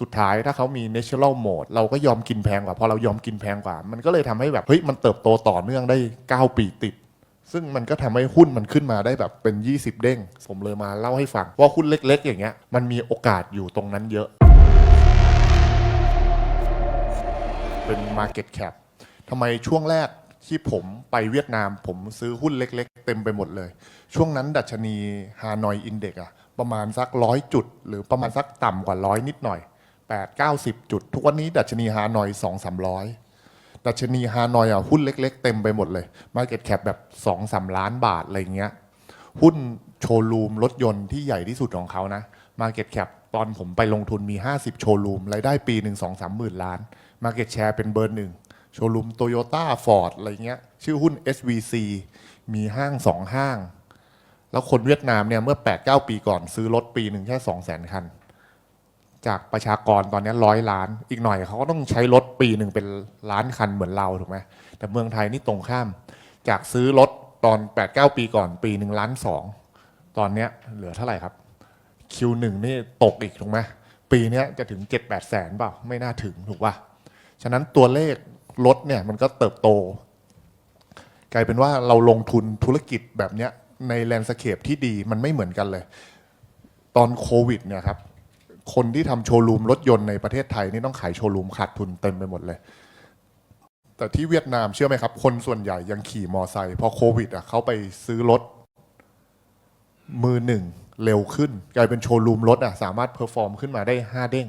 สุดท้ายถ้าเขามี natural mode เราก็ยอมกินแพงกว่าพอเรายอมกินแพงกว่า มันก็เลยทำให้แบบเฮ้ยมันเติบโตต่อเนื่องได้ 9 ปีติด ซึ่งมันก็ทำให้หุ้นมันขึ้นมาได้แบบเป็น 20 เด้งผมเลยมาเล่าให้ฟังว่าหุ้นเล็ก ๆ อย่างเงี้ยมันมีโอกาสอยู่ตรงนั้นเยอะ เป็น market cap ทำไมช่วงแรกที่ผมไปเวียดนามผมซื้อหุ้นเล็ก ๆ เต็มไปหมดเลย ช่วงนั้นดัชนีฮานอยอินเด็กอะประมาณสักร้อยจุด หรือประมาณสักต่ำกว่าร้อยนิดหน่อย 8 90 จุด ทุกวันนี้ดัชนีฮานอย 2 3 0 0 ดัชนีฮานอยอะหุ้นเล็ก ๆ เต็มไปหมดเลย Market Cap แบบ 2 3 ล้านบาท อะไรเงี้ย หุ้นโชว์รูมรถยนต์ที่ใหญ่ที่สุดของเขานะ Market Cap ตอนผมไปลงทุนมี 50 โชว์รูมรายได้ปีหนึ่ง2 3หมื่นล้าน Market Share เป็นเบอร์หนึ่งโชว์รูมโตโยต้าฟอร์ดอะไรเงี้ย ชื่อหุ้น SVC มีห้างสองห้าง แล้วคนเวียดนามเนี่ยเมื่อ 8-9 ปีก่อนซื้อรถปีหนึ่งแค่2 0 0 0 0 0 คัน จากประชากรตอนนี้ร้อยล้าน อีกหน่อยเขาก็ต้องใช้รถปีหนึ่งเป็นล้านคันเหมือนเราถูกไหมแต่เมืองไทยนี่ตรงข้าม จากซื้อรถตอน 8-9 ปีก่อนปีหนึ่งล้านสองตอนนี้เหลือเท่าไหร่ครับ Q1 นี่ตกอีกถูกไหมปีนี้จะถึง 7-8 แสนเปล่าไม่น่าถึงถูกป่ะฉะนั้นตัวเลขรถเนี่ยมันก็เติบโต กลายเป็นว่าเราลงทุนธุรกิจแบบเนี้ยในแลนด์สเคปที่ดีมันไม่เหมือนกันเลย ตอนโควิดเนี่ยครับ คนที่ทำโชว์รูมรถยนต์ในประเทศไทยนี่ต้องขายโชว์รูมขาดทุนเต็มไปหมดเลย แต่ที่เวียดนามเชื่อไหมครับ คนส่วนใหญ่ยังขี่มอไซค์พอโควิดอะเขาไปซื้อรถมือหนึ่งเร็วขึ้น กลายเป็นโชว์รูมรถอะสามารถเพอร์ฟอร์มขึ้นมาได้ห้าเด้ง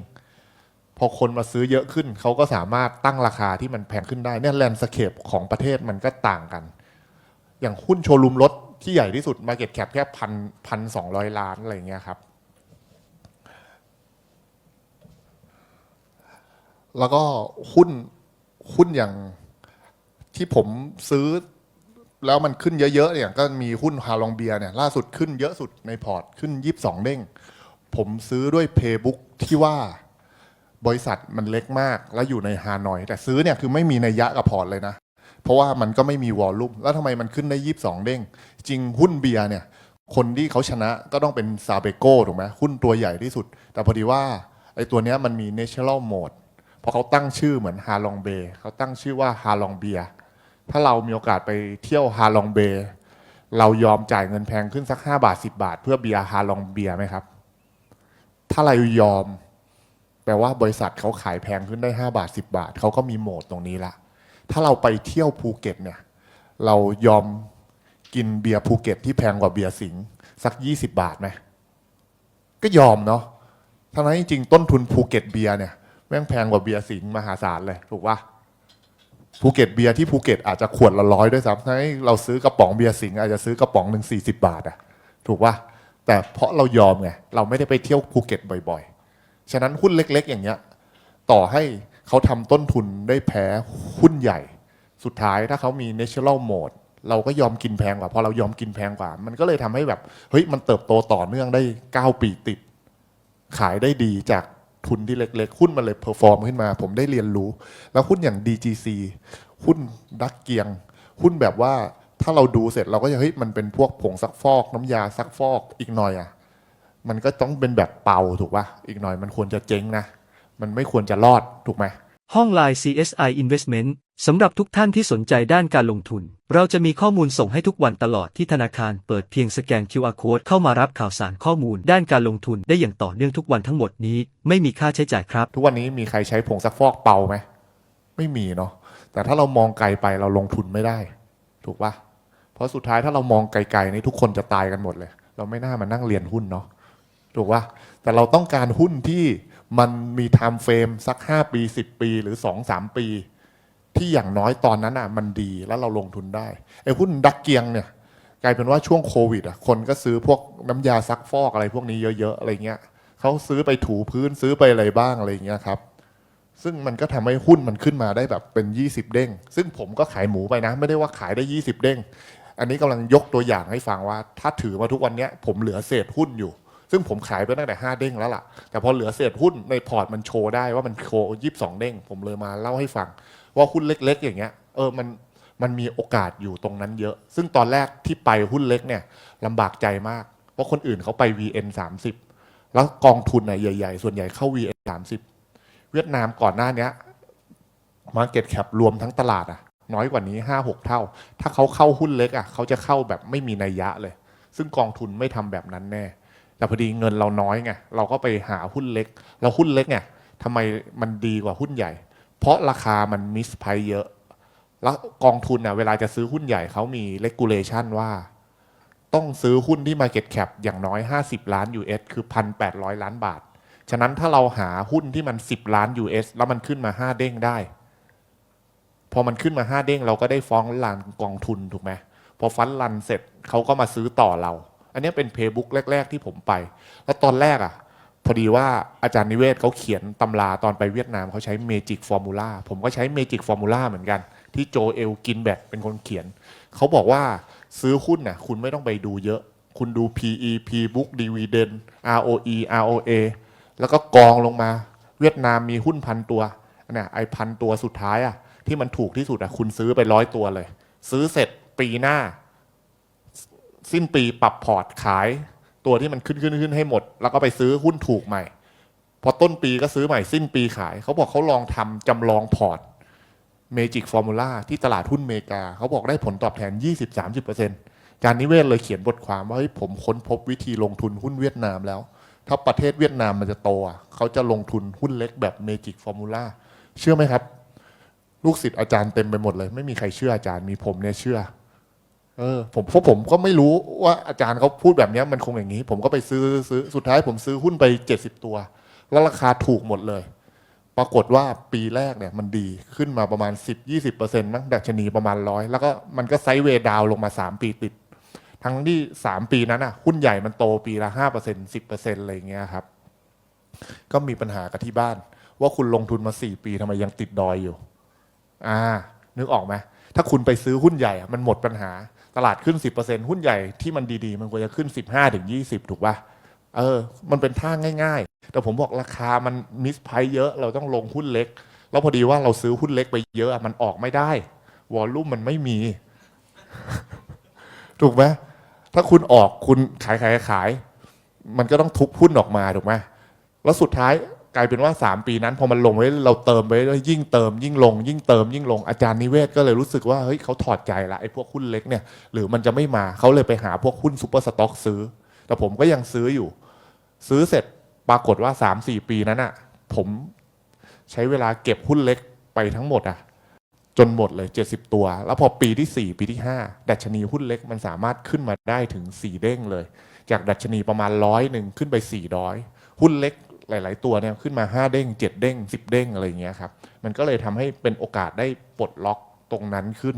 พอคนมาซื้อเยอะขึ้น เขาก็สามารถตั้งราคาที่มันแพงขึ้นได้เนี่ยแลนด์สเคปของประเทศมันก็ต่างกัน อย่างหุ้นโชว์รูมรถที่ใหญ่ที่สุด Market Cap แค่พันพันสองร้อยล้านอะไรเงี้ยครับ แล้วก็หุ้นหุ้นอย่างที่ผมซื้อ แล้วมันขึ้นเยอะๆเนี่ยก็มีหุ้นฮาลองเบียเนี่ยล่าสุดขึ้นเยอะสุดในพอร์ตขึ้น 22 เด้ง ผมซื้อด้วยเพย์บุ๊กที่ว่าบริษัทมันเล็กมากแล้วอยู่ในฮานอย แต่ซื้อเนี่ยคือไม่มีในยะกับพอร์ตเลยนะ เพราะว่ามันก็ไม่มีวอลลุ่มแล้วทำไมมันขึ้นได้22เด้ง จริงหุ้นเบียร์เนี่ย คนที่เขาชนะก็ต้องเป็นซาเบโก้ถูกไหมหุ้นตัวใหญ่ที่สุด แต่พอดีว่าไอ้ตัวเนี้ยมันมี natural mode เพราะเขาตั้งชื่อเหมือนฮาลองเบเขาตั้งชื่อว่าฮาลองเบียถ้าเรามีโอกาสไปเที่ยวฮาลองเบเรายอมจ่ายเงินแพงขึ้นสัก5บาท10บาท เพื่อเบียร์ฮาลองเบียไหมครับ ถ้าเรายอม แปลว่าบริษัทเขาขายแพงขึ้นได้5บาท10บาทเขาก็มีโหมดตรงนี้ละถ้าเราไปเที่ยวภูเก็ตเนี่ย เรายอมกินเบียร์ภูเก็ตที่แพงกว่าเบียร์สิงสัก20บาทไหมก็ยอมเนาะทั้งนั้นจริงต้นทุนภูเก็ตเบียร์เนี่ย แม่งแพงกว่าเบียร์สิงห์มหาศาลเลยถูกปะภูเก็ตเบียร์ที่ภูเก็ตอาจจะขวดละร้อยด้วยซ้ำทั้งเราซื้อกระป๋องเบียร์สิงห์อาจจะซื้อกระป๋องหนึ่งสี่สิบาทอะถูกปะแต่เพราะเรายอมไงเราไม่ได้ไปเที่ยวภูเก็ตบ่อยๆ ฉะนั้นหุ้นเล็ก ๆ อย่างเงี้ยต่อให้เขาทำต้นทุนได้แพ้หุ้นใหญ่ สุดท้ายถ้าเขามี natural mode เราก็ยอมกินแพงกว่าพอเรายอมกินแพงกว่า มันก็เลยทำให้แบบเฮ้ยมันเติบโตต่อเนื่องได้ 9 ปีติด ขายได้ดีจาก ทุนที่เล็กๆหุ้นมันเลยเพอร์ฟอร์มขึ้นมา ผมได้เรียนรู้ แล้วหุ้นอย่าง DGC หุ้นดักเกียง หุ้นแบบว่าถ้าเราดูเสร็จเราก็จะเฮ้ยมันเป็นพวกผงซักฟอก น้ำยาซักฟอกอีกหน่อยอะมันก็ต้องเป็นแบบเป่าถูกป่ะอีกหน่อยมันควรจะเจ๊งนะมันไม่ควรจะรอดถูกไหม ห้อง Line CSI Investment สำหรับทุกท่านที่สนใจด้านการลงทุน เราจะมีข้อมูลส่งให้ทุกวันตลอดที่ธนาคารเปิดเพียงสแกน QR Code เข้ามารับข่าวสารข้อมูล ด้านการลงทุนได้อย่างต่อเนื่องทุกวันทั้งหมดนี้ ไม่มีค่าใช้จ่ายครับ ทุกวันนี้มีใครใช้ผงซักฟอกเป่าไหมไม่มีเนาะแต่ถ้าเรามองไกลไปเราลงทุนไม่ได้ ถูกปะเพราะสุดท้ายถ้าเรามองไกลๆนี่ทุกคนจะตายกันหมดเลย เราไม่น่ามานั่งเรียนหุ้นเนาะถูกปะแต่เราต้องการหุ้นที่ มันมีไทม์เฟรมสัก 5 ปี 10 ปีหรือ 2-3 ปี ที่อย่างน้อยตอนนั้นอะมันดีแล้วเราลงทุนได้ไอ้หุ้นดักเกียงเนี่ยกลายเป็นว่าช่วงโควิดอะคนก็ซื้อพวกน้ำยาซักฟอกอะไรพวกนี้เยอะ ๆ อะไรเงี้ยเขาซื้อไปถูพื้นซื้อไปอะไรบ้างอะไรเงี้ยครับซึ่งมันก็ทำให้หุ้นมันขึ้นมาได้แบบเป็น 20 เด้ง ซึ่งผมก็ขายหมูไปนะ ไม่ได้ว่าขายได้ 20 เด้ง อันนี้กำลังยกตัวอย่างให้ฟังว่า ถ้าถือมาทุกวันนี้ผมเหลือเศษหุ้นอยู่ ซึ่งผมขายไปตั้งแต่ 5 เด้งแล้วล่ะ แต่พอเหลือเศษหุ้นในพอร์ตมันโชว์ได้ว่ามันโชว์22เด้ง ผมเลยมาเล่าให้ฟัง ว่าหุ้นเล็ก ๆ อย่างเงี้ยเออมันมันมีโอกาสอยู่ตรงนั้นเยอะ ซึ่งตอนแรกที่ไปหุ้นเล็กเนี่ยลำบากใจมาก เพราะคนอื่นเขาไป VN 30 แล้วกองทุนน่ะใหญ่ ๆ ส่วนใหญ่เข้า VN 30 เวียดนามก่อนหน้านี้ Market Cap รวมทั้งตลาดอะน้อยกว่านี้ห้าหกเท่า ถ้าเขาเข้าหุ้นเล็กอะเขาจะเข้าแบบไม่มีนัยยะเลย ซึ่งกองทุนไม่ทำแบบนั้นแน่ แต่พอดีเงินเราน้อยไงเราก็ไปหาหุ้นเล็กแล้วหุ้นเล็กไงทำไมมันดีกว่าหุ้นใหญ่ เพราะราคามันมิสไพเยอะ แล้วกองทุนเน่ะเวลาจะซื้อหุ้นใหญ่เขามีเลกูเลชันว่า ต้องซื้อหุ้นที่ Market Cap อย่างน้อย 50 ล้าน US คือ 1,800 ล้านบาท ฉะนั้นถ้าเราหาหุ้นที่มัน 10 ล้าน US แล้วมันขึ้นมา 5 เด้งได้ พอมันขึ้นมา 5 เด้งเราก็ได้ฟ้องลันกองทุนถูกไหมพอฟันรันเสร็จเขาก็มาซื้อต่อเรา อันนี้เป็นเพย์บุ๊กแรก ๆ ที่ผมไป แล้วตอนแรกอะ พอดีว่าอาจารย์นิเวศเขาเขียนตำราตอนไปเวียดนามเขาใช้เมจิกฟอร์มูลาผมก็ใช้เมจิกฟอร์มูลาเหมือนกัน ที่โจเอลกินแบตเป็นคนเขียน เขาบอกว่าซื้อหุ้นน่ะคุณไม่ต้องไปดูเยอะ คุณดู PE P book dividend ROE ROA แล้วก็กองลงมา เวียดนามมีหุ้นพันตัวเนี่ยไอพันตัวสุดท้ายอะที่มันถูกที่สุดอะคุณซื้อไปร้อยตัวเลย ซื้อเสร็จปีหน้า สิ้นปีปรับพอร์ตขายตัวที่มันขึ้นขึ้นขึ้นให้หมด แล้วก็ไปซื้อหุ้นถูกใหม่ พอต้นปีก็ซื้อใหม่สิ้นปีขาย เขาบอกเขาลองทำจำลองพอร์ตเมจิกฟอร์มูลาที่ตลาดหุ้นเมกา เขาบอกได้ผลตอบแทน 20-30%จารย์นิเวศเลยเขียนบทความว่าเฮ้ยผมค้นพบวิธีลงทุนหุ้นเวียดนามแล้ว ถ้าประเทศเวียดนามมันจะโตเขาจะลงทุนหุ้นเล็กแบบเมจิกฟอร์มูลาเชื่อไหมครับ ลูกศิษย์อาจารย์เต็มไปหมดเลย ไม่มีใครเชื่ออาจารย์มีผมเนี่ยเชื่อ เออผมเพราะผมก็ไม่รู้ว่าอาจารย์เขาพูดแบบเนี้ยมันคงอย่างนี้ ผมก็ไปซื้อซื้อสุดท้ายผมซื้อหุ้นไปเจ็ดสิบตัว แล้วราคาถูกหมดเลย ปรากฏว่าปีแรกเนี่ยมันดีขึ้นมาประมาณ 10-20%เปอร์เซ็นต์มั้งดัชนีประมาณร้อยแล้วก็มันก็ไซด์เวย์ดาวลงมา 3 ปีติด ทั้งที่ 3 ปีนั้นอะหุ้นใหญ่มันโตปีละ 5% 10%อะไรอย่างเงี้ยครับ ก็มีปัญหากับที่บ้าน ว่าคุณลงทุนมา 4 ปีทำไมยังติดดอยอยู่ อ่า นึกออกไหมถ้าคุณไปซื้อหุ้นใหญ่อะมันหมดปัญหา ตลาดขึ้น 10%หุ้นใหญ่ที่มันดีๆ มันควรจะขึ้น 15-20 ถูกป่ะเออ มันเป็นท่าง่าย ๆ แต่ผมบอกราคามันมิสไพรเยอะ เราต้องลงหุ้นเล็ก แล้วพอดีว่าเราซื้อหุ้นเล็กไปเยอะอะมันออกไม่ได้ วอลลุ่มมันไม่มี ถูกไหมถ้าคุณออกคุณขายขายขาย มันก็ต้องทุบหุ้นออกมาถูกไหมแล้วสุดท้าย กลายเป็นว่า 3 ปีนั้นพอมันลงไว้เราเติมไปเรื่อยยิ่งเติมยิ่งลง ยิ่งเติมยิ่งลงอาจารย์นิเวศก็เลยรู้สึกว่าเฮ้ยเขาถอดใจละไอ้พวกหุ้นเล็กเนี่ยหรือมันจะไม่มาเขาเลยไปหาพวกหุ้นซูเปอร์สต็อกซื้อ แต่ผมก็ยังซื้ออยู่ ซื้อเสร็จปรากฏว่า 3-4 ปีนั้นอะ ผมใช้เวลาเก็บหุ้นเล็กไปทั้งหมดอะจนหมดเลย 70 ตัว แล้วพอปีที่ 4 ปีที่ 5 ดัชนีหุ้นเล็กมันสามารถขึ้นมาได้ถึง 4 เด้งเลย จากดัชนีประมาณร้อยหนึ่งขึ้นไป 400 หุ้นเล็ก หลาย ๆ ตัวเนี่ยขึ้นมา 5 เด้ง 7 เด้ง 10 เด้งอะไรอย่างเงี้ยครับ มันก็เลยทำให้เป็นโอกาสได้ปลดล็อกตรงนั้นขึ้น